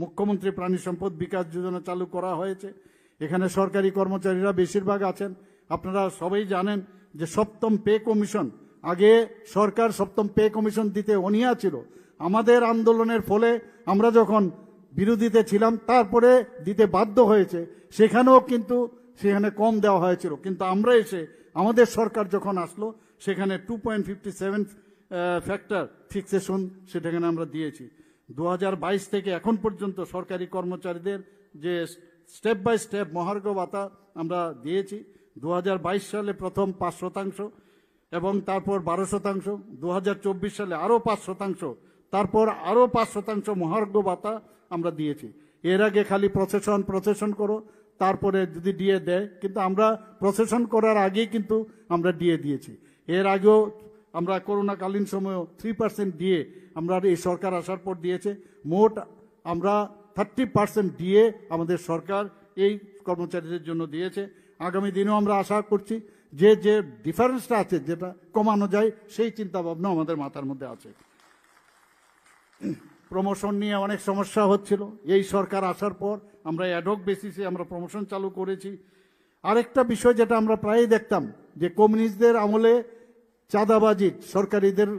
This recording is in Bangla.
মুখ্যমন্ত্রী প্রাণী সম্পদ বিকাশ যোজনা চালু করা হয়েছে। এখানে সরকারি কর্মচারীরা বেশিরভাগ আছেন। আপনারা সবাই জানেন যে সপ্তম পে কমিশন, আগে সরকার সপ্তম পে কমিশন দিতে অনিয়া ছিল। আমাদের আন্দোলনের ফলে আমরা যখন বিরোধীতে ছিলাম, তারপরে দিতে বাধ্য হয়েছে। সেখানেও কিন্তু সেখানে কম দেওয়া হয়েছিল। কিন্তু আমরা এসে আমাদের সরকার যখন আসলো, সেখানে two point fifty seven factor fixation সেটাখানে আমরা দিয়েছি। দু হাজার বাইশ থেকে এখন পর্যন্ত সরকারি কর্মচারীদের যে স্টেপ বাই স্টেপ মহার্ঘ ভাতা আমরা দিয়েছি, দু হাজার বাইশ সালে প্রথম পাঁচ শতাংশ এবং তারপর বারো শতাংশ, দু হাজার চব্বিশ সালে আরও পাঁচ শতাংশ, তারপর আরও পাঁচ শতাংশ মহার্ঘ ভাতা আমরা দিয়েছি। এর আগে খালি প্রসেশন প্রসেশন করো, তারপরে যদি ডিএ দেয়, কিন্তু আমরা প্রসেশন করার আগেই কিন্তু আমরা ডিএ দিয়েছি। এর আগেও আমরা করোনাকালীন সময়েও থ্রি পার্সেন্ট দিয়ে আমরা এই সরকার আসার পর দিয়েছে। মোট আমরা থার্টি পার্সেন্ট দিয়ে আমাদের সরকার এই কর্মচারীদের জন্য দিয়েছে। আগামী দিনেও আমরা আশা করছি যে যে ডিফারেন্সটা আছে, যেটা কমানো যায়, সেই চিন্তা ভাবনা আমাদের মাথার মধ্যে আছে। প্রমোশন নিয়ে অনেক সমস্যা হচ্ছিল। এই সরকার আসার পর আমরা অ্যাডক বেসিসে আমরা প্রমোশন চালু করেছি। আরেকটা বিষয় যেটা আমরা প্রায়ই দেখতাম, যে কমিউনিস্টদের আমলে চাঁদাবাজি সরকারিদের